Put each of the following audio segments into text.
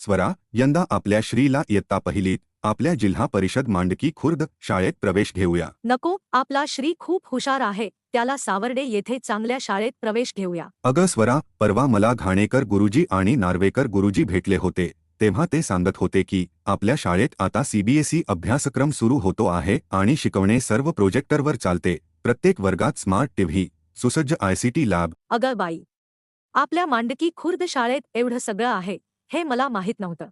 स्वरा यंदा आपल्या श्रीला इयत्ता पहिलीत आपल्या जिल्हा परिषद मांडकी खुर्द शाळेत प्रवेश घेऊया. नको आपला श्री खूप हुशार आहे त्याला सावर्डे येथे चांगल्या शाळेत प्रवेश घेऊया. अगं स्वरा परवा मला घाणेकर गुरुजी आणि नार्वेकर गुरुजी भेटले होते तेव्हा ते सांगत होते की आपल्या शाळेत आता सीबीएसई अभ्यासक्रम सुरू होतो आहे आणि शिकवणे सर्व प्रोजेक्टरवर चालते प्रत्येक वर्गात स्मार्ट टीव्ही सुसज्ज आयसीटी लॅब. अगं बाई आपल्या मांडकी खुर्द शाळेत एवढं सगळं आहे हे मला माहीत नव्हतं.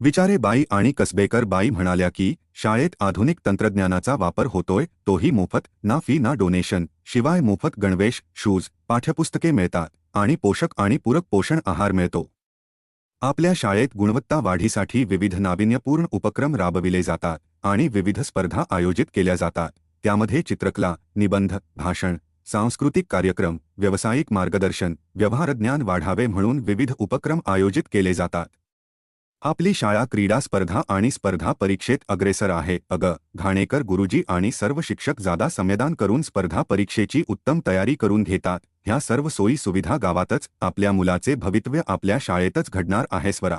विचारे बाई आणि कसबेकर बाई म्हणाल्या की शाळेत आधुनिक तंत्रज्ञानाचा वापर होतोय तोही मोफत ना फी ना डोनेशन शिवाय मोफत गणवेश शूज पाठ्यपुस्तके मिळतात आणि पोषक आणि पूरक पोषण आहार मिळतो. आपल्या शाळेत गुणवत्ता वाढीसाठी विविध नाविन्यपूर्ण उपक्रम राबविले जातात आणि विविध स्पर्धा आयोजित केल्या जातात. त्यामध्ये चित्रकला निबंध भाषण सांस्कृतिक कार्यक्रम व्यावसायिक मार्गदर्शन व्यवहारज्ञान वाढावे म्हणून विविध उपक्रम आयोजित केले जातात. आपली शाळा क्रीडा स्पर्धा आणि स्पर्धा परीक्षेत अग्रेसर आहे. अग. घाणेकर गुरुजी आणि सर्व शिक्षक जादा संमेदान करून स्पर्धा परीक्षेची उत्तम तयारी करून घेतात. ह्या सर्व सोयी सुविधा गावातच आपल्या मुलाचे भवितव्य आपल्या शाळेतच घडणार आहे स्वरा.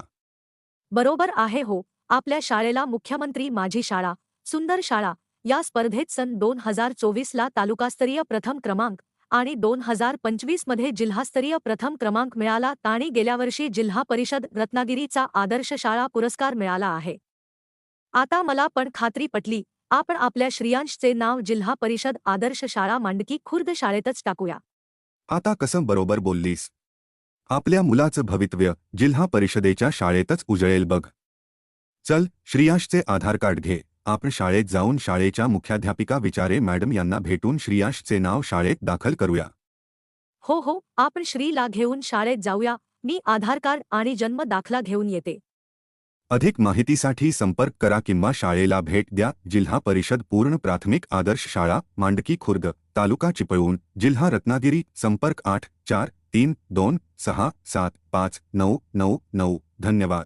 बरोबर आहे हो. आपल्या शाळेला मुख्यमंत्री माझी शाळा सुंदर शाळा या स्पर्धेत सन दोन हजार चोवीसला तालुकास्तरीय प्रथम क्रमांक आणि दोन हजार पंचवीसमध्ये जिल्हास्तरीय प्रथम क्रमांक मिळाला. आणि गेल्या वर्षी जिल्हा परिषद रत्नागिरीचा आदर्श शाळा पुरस्कार मिळाला आहे. आता मला पण खात्री पटली. आपण आपल्या श्रियांशचे नाव जिल्हा परिषद आदर्श शाळा मांडकी खुर्द शाळेतच टाकूया. आता कसं बरोबर बोललीस? आपल्या मुलाचं भवितव्य जिल्हा परिषदेच्या शाळेतच उजळेल बघ. चल श्रियांशचे आधार कार्ड घे. आपण शाळेत जाऊन शाळेच्या मुख्याध्यापिका विचारे मॅडम यांना भेटून श्रियाशचे नाव शाळेत दाखल करूया. हो हो आपण श्रीला घेऊन शाळेत जाऊया. मी आधार कार्ड आणि जन्म दाखला घेऊन येते. अधिक माहितीसाठी संपर्क करा किंवा शाळेला भेट द्या. जिल्हा परिषद पूर्ण प्राथमिक आदर्श शाळा मांडकी खुर्द तालुका चिपळूण जिल्हा रत्नागिरी संपर्क आठ चार तीन दोन सहा सात पाच नऊ नऊ नऊ. धन्यवाद.